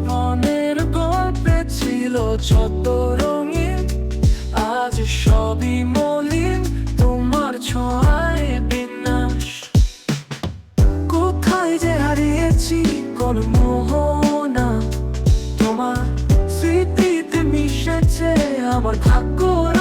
জীবনের গল্পে ছিল ছত রঙিন, আজ সবই তোমার ছোঁয়ায় বিনাশ। কোথায় হারিয়েছি কোন মোহনা তোমার স্মৃতিতে মিশেছে আমার ঠাকুর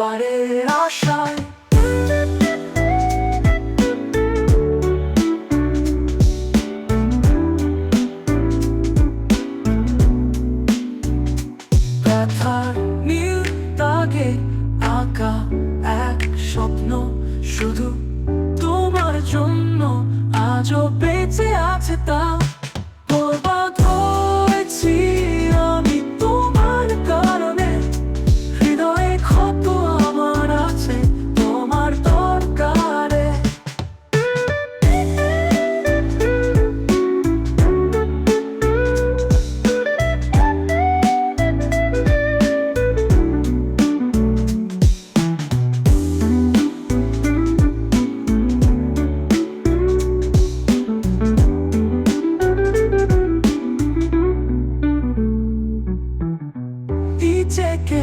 পারের আশায়। ব্যথার আঁকা এক স্বপ্ন শুধু তোমার জন্য আজও বেঁচে আছে তা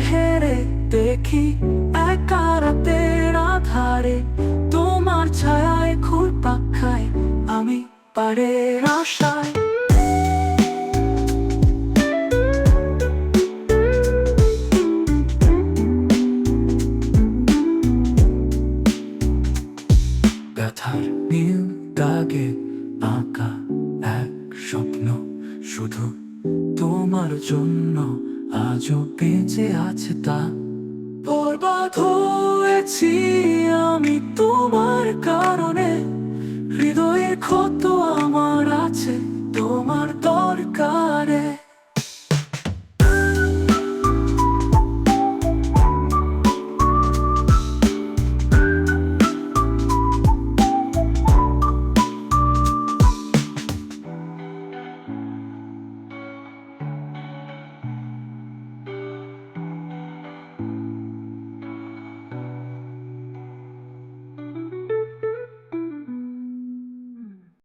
হেরে দেখি একা রাতের আধারে তোমার ছায়ায় ঘুরপাক খাই আমি পারের আশায়। ব্যথার নীল দাগে আঁকা এক স্বপ্ন, শুধু তোমার জন্য আজও বেঁচে আছে তা বরবাদ হয়েছি।